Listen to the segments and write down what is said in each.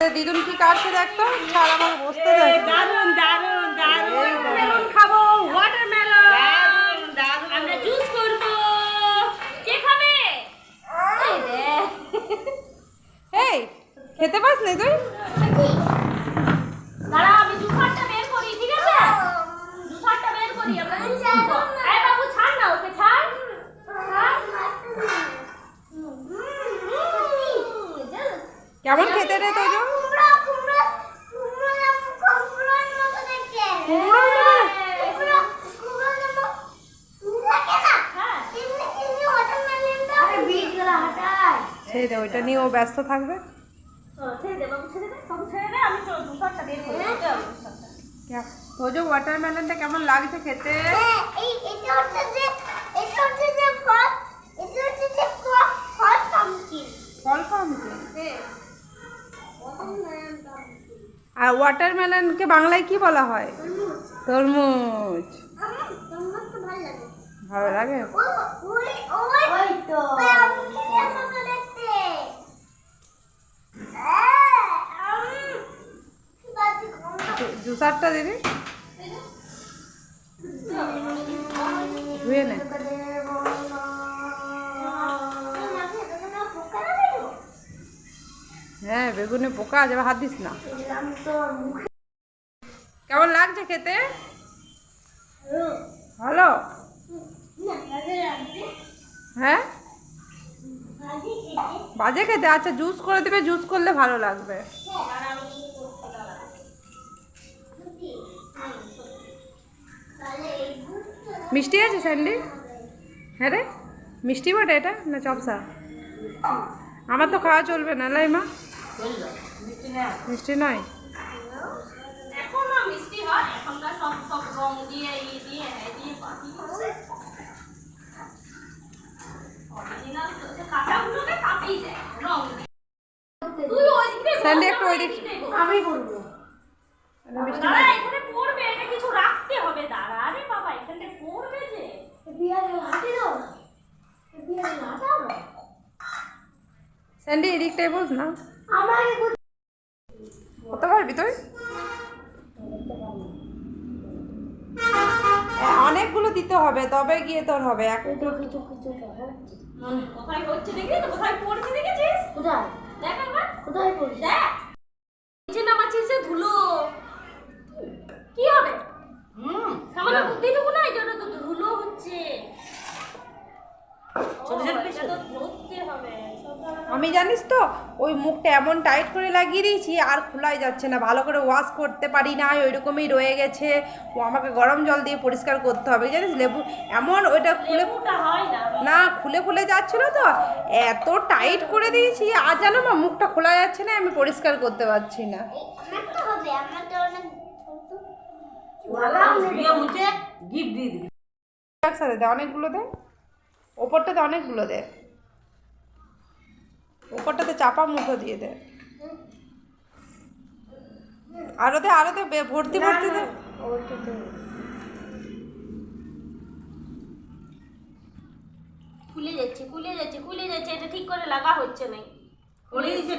দিদুন কি কাটছে দেখতো ছাড় আমার বসতে দেখ দারুণ দারুণ দারুণ মেলন খাব ওয়াটারমেলন দারুণ দারুণ আমরা জুস করব কে খাবে এই খেতে পাস নি তুই দাঁড়া আমি জুসারটা বের করি ঠিক আছে জুসারটা বের করি আমরা জুস করব এই বাবু ছাড় না ওকে ছাড় ছাড়। কেমন খেতে রে তোর ওইটা নিয়ে ও ব্যস্ত থাকবে। তোজো ওয়াটারমেলনটা কেমন লাগছে খেতে? ফল আর ওয়াটারমেলনকে বাংলায় কি বলা হয়? তরমুজ। ভালো লাগে। জুসারটা দিবি ধুয়ে নে। হ্যাঁ বেগুনে পোকা যাবে হাত দিস না। কেমন লাগছে খেতে? ভালো? হ্যাঁ? বাজে খেতে? আচ্ছা জুস করে দেবে জুস করলে ভালো লাগবে। মিষ্টি আছে স্যান্ডি? হ্যাঁ রে মিষ্টি বটে এটা না চপসা? আমার তো খাওয়া চলবে না লাই মা। মিষ্টি নয়? দিয়ে তুই ওই দিকে স্যান্ডি একটু ওই দিক। আমি বলব। মিষ্টি এখানে পড়বে এটা কিছু রাখতে হবে দাঁড়া আরে বাবা এখানে পড়বে যে স্যান্ডি এদিকটাই বস না। পারবি তুই? অনেকগুলো দিতে হবে তবে গিয়ে তোর হবে। কোথায় হচ্ছে দেখি তো কোথায় পড়ছে? দেখ একবার দেখ নিচে নামাচ্ছিস যে ধুলো কি হবে হুম সামান্য বুদ্ধিটুকু না এই জন্য তো ধুলো হচ্ছে ছোট ছোট ও, piece এটা তো ধরতে হবে ছোট আমি জানিস তো ওই মুখটা এমন টাইট করে লাগিয়ে দিয়েছি আর খোলাই যাচ্ছে না। ভালো করে ওয়াশ করতে পারি না ওই রকমই রয়ে গেছে। ও আমাকে গরম জল দিয়ে পরিষ্কার করতে হবে। জানিস লেবু এমন ওইটা খুলে না। না খুলে খুলে যাচ্ছিল তো। এত টাইট করে দিয়েছি আর জানো মা মুখটা খোলা যাচ্ছে না আমি পরিষ্কার করতে পারছি না। দিয়ে একসাথে দে অনেকগুলো দে। ওপরটাতে অনেকগুলো দে। ওপরটাতে চাপা মুঠো দিয়ে দে। আরও দে আরও দে ভর্তি ভর্তি দে। খুলে যাচ্ছে খুলে যাচ্ছে খুলে যাচ্ছে এটা ঠিক করে লাগা হচ্ছে না।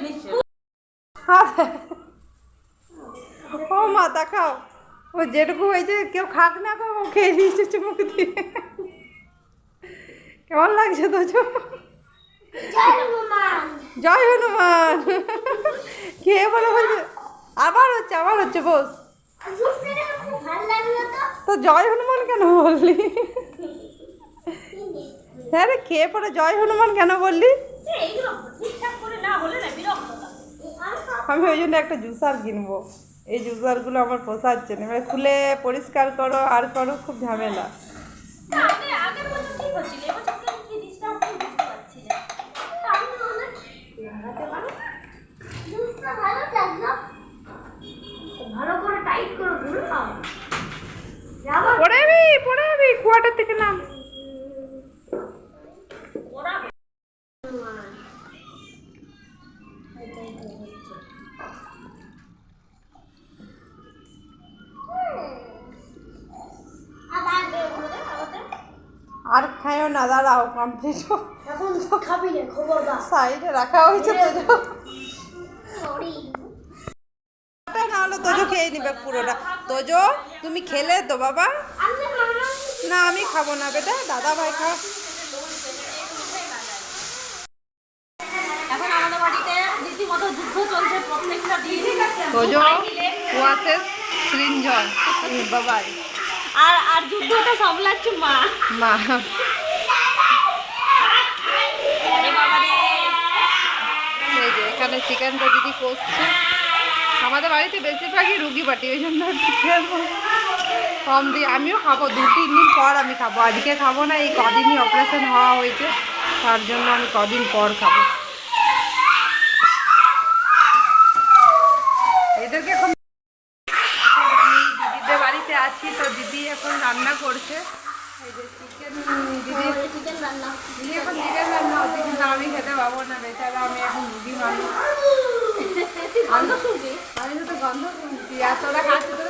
নিশ্চয় ও মা দেখাও। ও যেটুকু হয়েছে কেউ খাক না ও খেয়ে নিয়েছে চুমুক দিয়ে। কেমন লাগছে তো জয় হনুমান। খেয়ে বলে বলছে আবার হচ্ছে আবার হচ্ছে, বস। তো জয় হনুমান কেন বললি? হ্যাঁ রে খেয়ে পরে জয় হনুমান কেন বললি? আমি ওই জন্য একটা জুসার কিনবো। এই জুসারগুলো আমার পোষাচ্ছে না। এবার খুলে পরিষ্কার করো, আর করো, খুব ঝামেলা না, আগে আগের বছর ঠিক হচ্ছিল এবছর কেন কি দিচ্ছে আমি বুঝতে পারছি না আমি তাহলে লাগাতে পারো ভালো করে টাইট করে ধরে নাও পড়ে যাবি যাবি কুয়াটার থেকে নাম। আর খাইও না দাঁড়াও কমপ্লিট এখন খাবি না খবরদার সাইডে রাখা হয়েছে তো সরি খেয়ে নিবে পুরোটা। তোজো তুমি খেলে তো বাবা। না। আমি খাব না বেটা। দাদা ভাই খা আমাদের বাড়িতে রীতিমতো যুদ্ধ চলছে প্রত্যেকটা দিন। তোজো ওয়াসেস সৃঞ্জন। বাবাই। আর আর যুদ্ধটা সামলাচ্ছে মা। মা। এখানে চিকেনটা দিদি করছে। আমাদের বাড়িতে বেশিরভাগই রুগী পাটি ওই জন্য চিকেন কম দিই আমিও খাব দু তিন দিন পর আমি খাব। আজকে খাব না এই কদিনই অপারেশন হওয়া হয়েছে তার জন্য আমি কদিন পর খাব। এদেরকে এখন আমি দিদিদের বাড়িতে আছি তো দিদি এখন রান্না করছে। এই যে চিকেন দিদি চিকেন রান্না দিদি এখন চিকেন রান্না হচ্ছে কিন্তু আমি খেতে পাবো না বেচারা আমি এখন রুগী মানুষ গন্ধ আমি তো গন্ধ শুনছি আর তোরা খাচ্ছি তোর